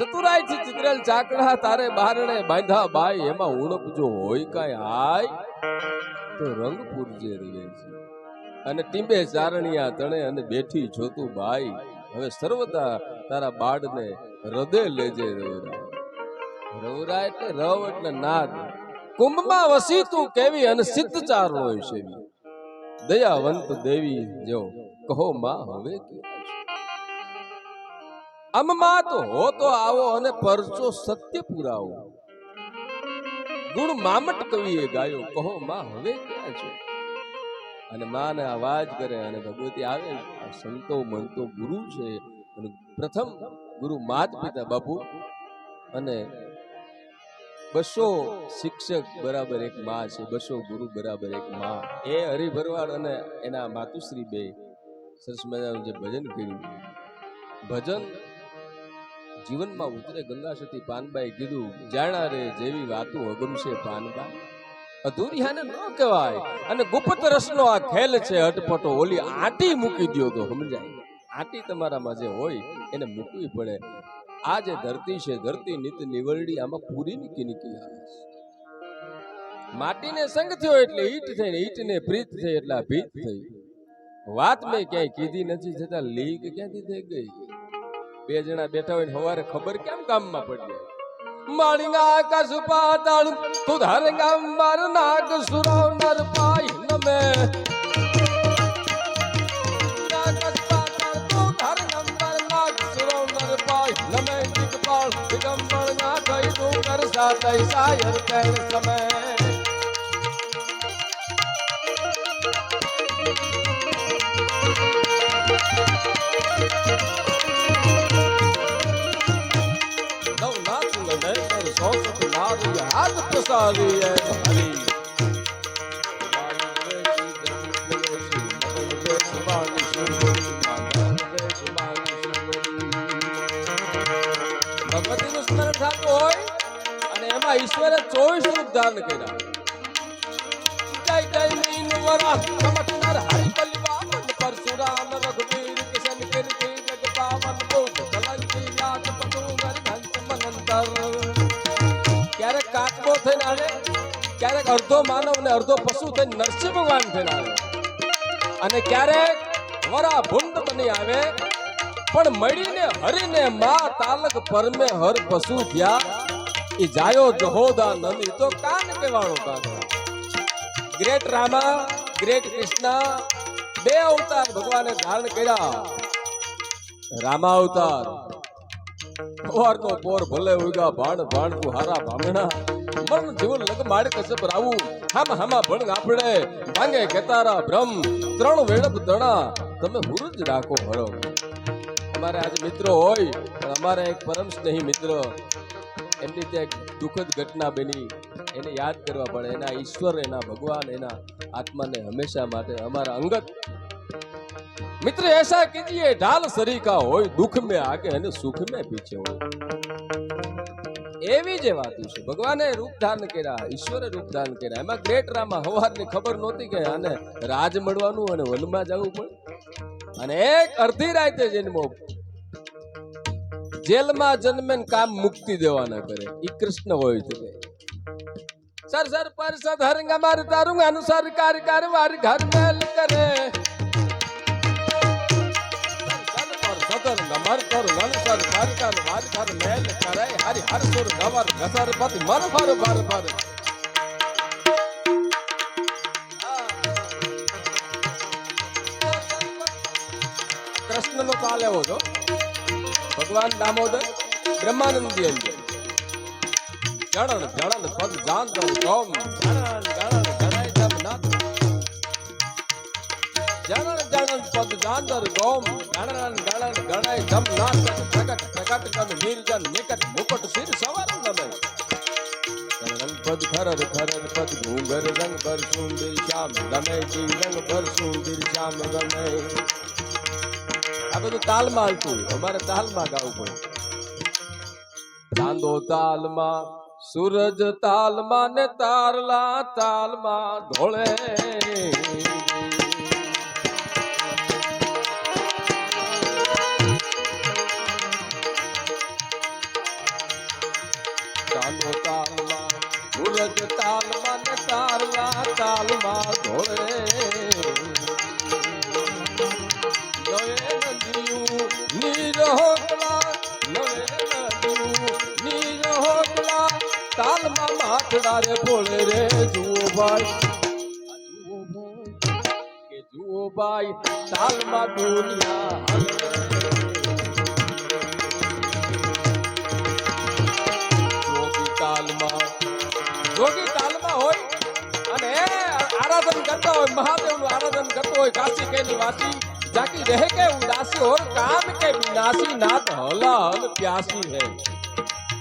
ચતુરાઈથી ચિત્રેલ ચાકડા તારે બારણે બાંધા બાઈ, એમાં ઉણપ જો હોય કાંઈ આય, તો રંગ પૂરજે રે છે. અને ટીંબે ચારણિયા તણે અને બેઠી જોતું બાઈ, હવે સર્વદા તારા બાળને હૃદય લેજે રવરા રવરા એટલે રવ એટલે નાદ. કુંભમાં વસી તું કેવી અને સિદ્ધ ચારણો છે દયાવંત દેવી જો કહો માં હવે ક્યાં છે અમમાં હો તો આવો અને પરચો સત્ય પુરાવો. ગુણ મામટ કવિએ ગાયો, કહો માં હવે ક્યાં છે? અને માને અવાજ કરે અને ભગવતી આવે, આ સંતો મંતો ગુરુ છે. અને પ્રથમ ગુરુ માત પિતા બાપુ અને બસો શિક્ષક બરાબર એક માં છે, બસો ગુરુ બરાબર એક માં. એ હરિભરવાડ અને એના માતુશ્રી બે સરસ મજાનું જે ભજન કર્યું. ભજન જીવનમાં ઉતરે ગંગા સતી પાનબાઈ કીધું, જાણા રે જેવી વાતો અગમશે પાનબા અધૂરિયાને ન કહેવાય. અને ગુપ્ત રસનો આ ખેલ છે અટપટો, ઓલી આટી મૂકી દ્યો તો સમજાય. આટી તમારામાં જે હોય, એને મૂકવી પડે. આ જે ધરતી છે, ધરતી નિત નિવરડી, આમાં પૂરી નીકી નીકી આવે છે. માટીને સંગ થયો એટલે ઈટ થઈને ઈટને પ્રીત થઈ એટલે ભીત થઈ વાત મેં ક્યાંય કીધી નથી, છતાં લીક ક્યાંથી થઈ ગઈ? બે જણા બેઠા હોય ને હવારે ખબર કેમ કામમાં પડી માળીના આકાશ પાતાળ તું ધાર ગામ બાર નાગ સુરાવ નર પાઈ નમે નમે દિગપાળ દિગંબર ના થઈ તું કર કેળ સમય હાથનું ભગવતીનું સ્મરણ થતું હોય અને એમાં ઈશ્વરે ચોવીસ રૂપ ધારણ કર્યા. જય જય મીન વરા પરશુરામ રઘુવીર ક્યારેક અડધો માનવ ને અડધો પશુ થઈને નરસિંહ ભગવાન થઈને અને ક્યારેક વરા ભૂંડ બની આવે. પણ મળીને હરીને મા તાલક પરમે હર પશુ થયા. એ જાયો જહોદા નંદી તો કાન કેવાળો કાન ગ્રેટ રામા, ગ્રેટ કૃષ્ણ, બે અવતાર ભગવાને ધારણ કર્યા. રામા અવતાર. સવારનો પોર ભલે ઉગા ભાણ ભાણ તું હારા ભામણા. મન જીવન લગ માડ કસબ રાવું. હામ હામા ભણ આપણે માંગે કેતારા બ્રહ્મ ત્રણ વેળપ દણા તમે હુરજ રાખો હરો અમારે આજે મિત્રો હોય, પણ અમારે એક પરમ સ્નેહી મિત્ર. એમની ત્યાં એક દુઃખદ ઘટના બની. એને યાદ કરવા પડે. એના ઈશ્વર, એના ભગવાન, એના આત્માને હંમેશા માટે અમારા અંગત મિત્ર ऐसा कीजिए ढाल सरी का હોય દુઃખ में आगे અને સુખ में पीछे હોય એવી જે વાતો છે ભગવાને રૂપ ધારણ કર્યા ઈશ્વરે રૂપ ધારણ કર્યા એમાં ગ્રેટ રામા હવારની ખબર નહોતી કે આને રાજ મળવાનું અને વનમાં જવું પડે અને એક અડધી રાતે જન્મો જેલમાં જન્મે ને કામ મુક્તિ દેવાના કરે ઈ કૃષ્ણ હોય છે સર સર પર સધરંગ માર તારું અનુસાર કાર કાર વાર ઘર મેલ કરે સદર નમર કર નનસર કર કર, વાર કર મેલ કરે, હરિ હર સુર ગવર ઘસર પતિ મર ભર ભર ભર. કૃષ્ણ નો કાલ એવો છો. ભગવાન દામોદર, બ્રહ્માનંદી અંદર જણન જણન પદ જાન દઉં કોમ જણન જણન જણન પદ જાંદર ગોમ ગણન ગણન ગણાય ધમ નાથ પ્રગટ પ્રગટ કન નિર્જન નિકટ મુકટ સિર સવાર નમે ગણન પદ ખરર ખરર પદ ઘૂંઘર રંગ પર સુંદર શ્યામ ગમે જી રંગ પર સુંદર શ્યામ ગમે આ બધું તાલમાં હાલતું હોય. અમારે તાલમાં ગાવું પડે ચાંદો તાલમાં સૂરજ તાલમાં ને તારલા તાલમાં ધોળે સૂરજ તાલમાં ને તારલા તાલમાં ઢોળે નવે નદીયું નીર હોકલા નવે નદીયું નીર હોકલા તાલમાં માથડા રે બોલે રે જુઓ ભાઈ આ જુઓ ભાઈ કે કરતા હોય, મહાદેવનું આરાધન કરતો હોય, કાશી કે વાસી જાકી રહે કે ઉદાસી ઓર કામ કે વિનાશી નાથ હલા હલ પ્યાસી હે.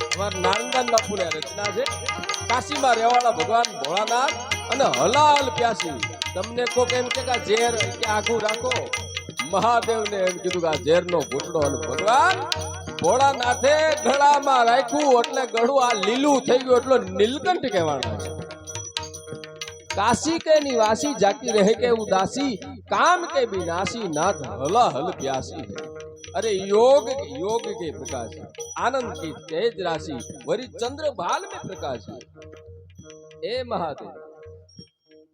અમાર નારંગન બાપુને રચના છે. કાશીમાં રહેવાળા ભગવાન ભોળાનાથ અને હલાલ પ્યાસી. તમને કોક એમ કે ઝેર કે આઘું રાખો. મહાદેવને એમ કીધું કે આ ઝેરનો ઘૂંટડો અને ભગવાન ભોળાનાથે ગળામાં રાખ્યું એટલે ગળું આ લીલું થઈ ગયું, એટલો નીલકંઠ કહેવાનો છે. काशी के निवासी जाति रह के उदासी, काम के विनाशी नाथ हला हल प्यासी है। अरे योग योग के प्रकाश, आनंद की तेज राशि, वरी चंद्र भाल में प्रकाश है। ए महादेव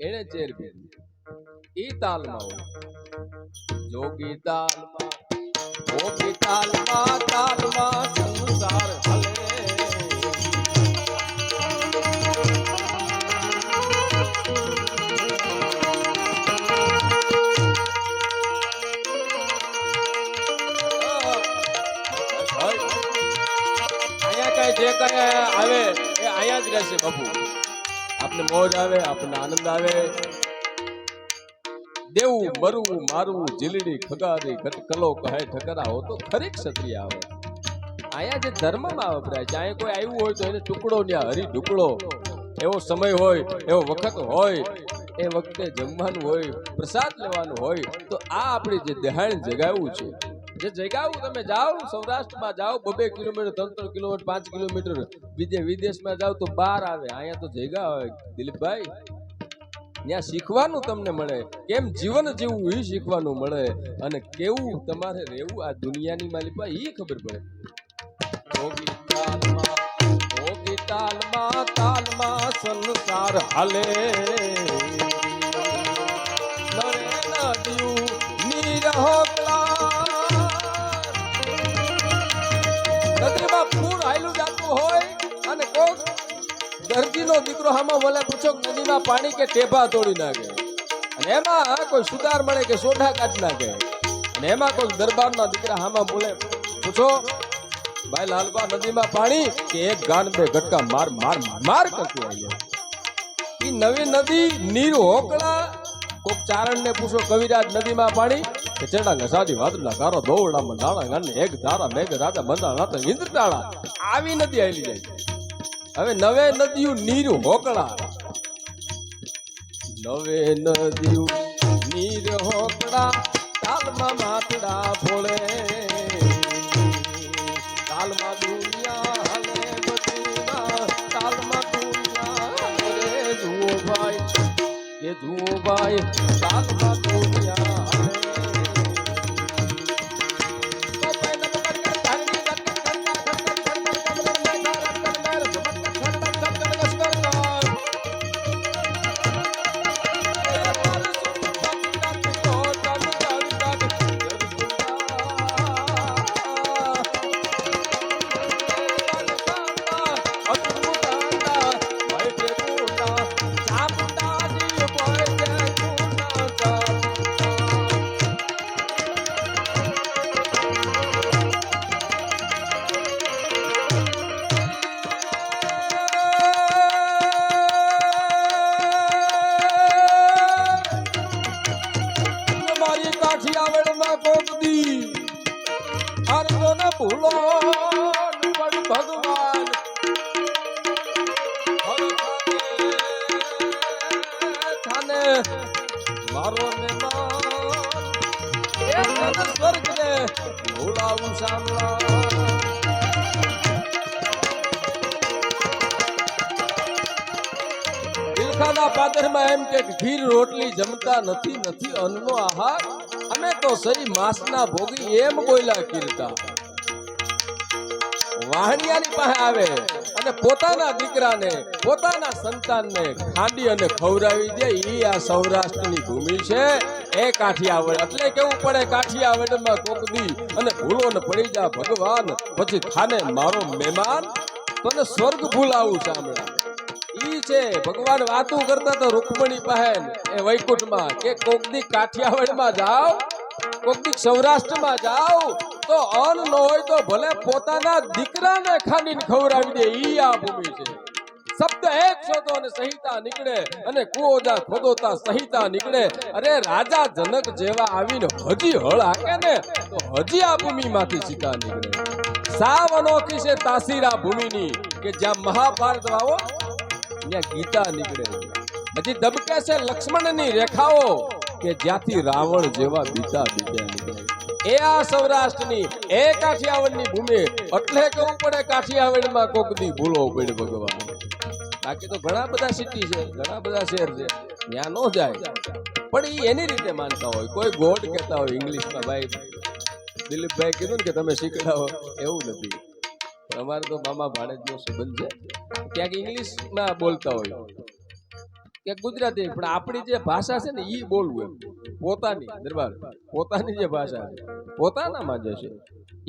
एने चेर भी ई ताल माओ। जोगी ताल मा की ताल मा ताल मा संसार हले। જે કરે આવે, એ અહીંયા જ રહેશે બાપુ આપને મોજ આવે, આપને આનંદ આવે. દેવું, મરવું, મારવું જીલડી ખગારી કલો કહે ઠકરાવો તો ખરી ક્ષત્રિય આવે. અહીંયા જે ધર્મમાં વપરાય છે અહીંયા કોઈ આવ્યું હોય તો એને ટુકડો ત્યાં હરી ઢુકડો. એવો સમય હોય, એવો વખત હોય, એ વખતે જમવાનું હોય, પ્રસાદ લેવાનું હોય, તો આ આપણી જે દેહાણ જગાવ્યું છે જે જગાવું તમે જાઓ, સૌરાષ્ટ્રમાં જાઓ, બબે કિલોમીટર, ત્રણ ત્રણ કિલોમીટર, પાંચ કિલોમીટર બીજે વિદેશમાં જાઓ તો બાર આવે. અહીંયા તો જગ્યા હોય દિલીપભાઈ, ત્યાં શીખવાનું તમને મળે. કેમ જીવન જીવવું એ શીખવાનું મળે. અને કેવું તમારે રહેવું આ દુનિયાની માલિકા એ ખબર પડે. તાલમાં તાલમાં સંસાર હાલે. દરજીનો દીકરો હામાં બોલે પૂછો નદીમાં પાણી કે ટેભા તોડી નાખે. અને એમાં કોઈ સુધાર મળે કે સોઢા કાઢી નાખે. અને એમાં કોઈ દરબારના દીકરા હામાં બોલે, પૂછો, ભાઈ, લાલબા, નદીમાં પાણી કે એક ગાન બે ગટકા માર માર માર કરતું આવીએ એ નવી નદી, નીર હોકળા, કોક ચારણને પૂછો, કવિરાજ, નદીમાં પાણી? કે ચેડા ઘસાડી વાદળા ગારો દોવડામાં નાણા ગાને એક ધારા મેઘ રાજા બંધા નાતા ઇન્દ્રતાળા. આવી નદી આવેલી જાય હવે નવે નદીયું નીર હોકળા નવે નદીયું નીર હોકળા, તાલમાં માથડા ફોળે તાલમાં દુનિયા હલે બધુના, તાલમાં દુનિયા હલે. જુઓ ભાઈ કે જુઓ ભાઈ, તાલમાં દુનિયા મારો સ્વર્ગ ને ભૂલાવું સાંભળા એમ કે ઘી રોટલી જમતા નથી નથી અન્નનો આહાર. અમે તો સહી માંસના ભોગી એમ બોલ્યા કીર્તા. વાહણિયાની પાસે આવે અને પોતાના દીકરાને, પોતાના સંતાનને ખાંડી અને ખવડાવી દે. એ આ સૌરાષ્ટ્રની ભૂમિ છે. એ કાઠિયાવાડ, એટલે કેવું પડે કાઠિયાવાડમાં કોકદી અને ભૂલો ને પડી જા ભગવાન. પછી થાને મારો મહેમાન, તને સ્વર્ગ ભૂલાવું સાંભળા. ઈ છે, ભગવાન વાતું કરતા તો રૂકમણી પહેન એ વૈકુંઠમાં કે કોકદી કાઠિયાવાડમાં જાઓ કોકદી સૌરાષ્ટ્રમાં જાઓ તો અન્ન ન હોય તો ભલે પોતાના દીકરાને ખાંડીને ખવડાવી દે, ઈ આ ભૂમિ છે. શબ્દ એક શોધો અને સંહિતા નીકળે અને કુઓજા ખોદોતા સંહિતા નીકળે. અરે રાજા જનક જેવા આવીને હજી હળ હાકે ને, તો હજી આ ભૂમિમાંથી સીતા નીકળે. સાવ અનોખી છે તાસીરા ભૂમિની કે જ્યાં મહાભારત વાવો, ત્યાં ગીતા નીકળે. હજી દબકે છે લક્ષ્મણની રેખાઓ કે જ્યાંથી રાવણ જેવા બીતા બીજા નીકળે. એ આ સૌરાષ્ટ્રની એ કાઠિયાવાડની ભૂમિ. એટલે કેવું પડે કાઠિયાવાડમાં કોક દી ભૂલો પડે ભગવાન. બાકી તો ઘણા બધા સિટી છે, ઘણા બધા શહેર છે. ત્યાં ન જાય. પણ એ એની રીતે માનતા હોય. કોઈ ગોડ કહેતા હોય ઇંગ્લિશમાં, ભાઈ દિલીપભાઈ કીધું ને કે તમે શીખડાવો. એવું નથી. અમારે તો મામા ભાણેજનો સંબંધ છે. ક્યાંક ઇંગ્લિશમાં બોલતા હોય. ક્યાંક ગુજરાતી, પણ આપણી જે ભાષા છે ને એ બોલવું એમ. પોતાની દરબાર પોતાની જે ભાષા છે, પોતાનામાં જે છે,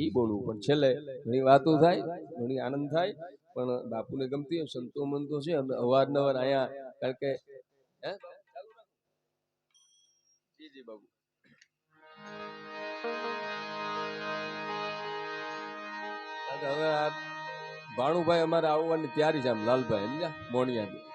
એ બોલવું. પણ છેલ્લે ઘણી વાતો થાય, ઘણી આનંદ થાય, પણ બાપુને ગમતી હોય, સંતો મંતો છે અમે અવારનવાર અહીંયા કારણ કે બાબુ હવે ભાણુભાઈ અમારે આવવાની તૈયારી છે, આમ લાલભાઈ, સમજ્યા? મોણિયાની.